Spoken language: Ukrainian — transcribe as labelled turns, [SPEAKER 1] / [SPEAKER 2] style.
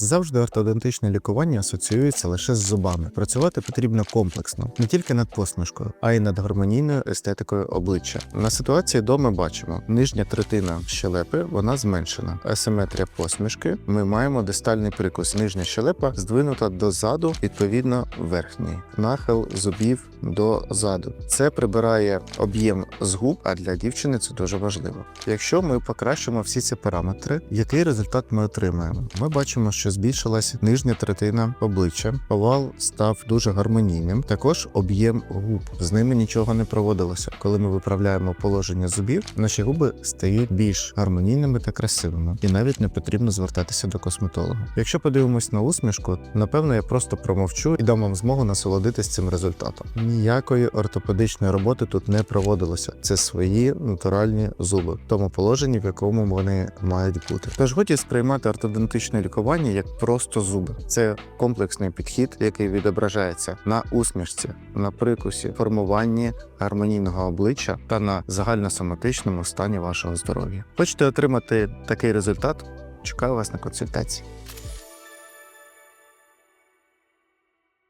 [SPEAKER 1] Завжди ортодонтичне лікування асоціюється лише з зубами. Працювати потрібно комплексно, не тільки над посмішкою, а й над гармонійною естетикою обличчя. На ситуації до ми бачимо нижня третина щелепи, вона зменшена. Асиметрія посмішки. Ми маємо дистальний прикус. Нижня щелепа здвинута дозаду, відповідно верхній нахил зубів дозаду. Це прибирає об'єм з губ, а для дівчини це дуже важливо. Якщо ми покращимо всі ці параметри, який результат ми отримаємо? Ми бачимо, що збільшилась нижня третина обличчя, овал став дуже гармонійним. Також об'єм губ з ними нічого не проводилося. Коли ми виправляємо положення зубів, наші губи стають більш гармонійними та красивими, і навіть не потрібно звертатися до косметолога. Якщо подивимось на усмішку, напевно, я просто промовчу і дам вам змогу насолодитись цим результатом. Ніякої ортопедичної роботи тут не проводилося. Це свої натуральні зуби, в тому положенні, в якому вони мають бути. Тож годі сприймати ортодонтичне лікування як просто зуби. Це комплексний підхід, який відображається на усмішці, на прикусі, формуванні гармонійного обличчя та на загальносоматичному стані вашого здоров'я. Хочете отримати такий результат? Чекаю вас на консультації.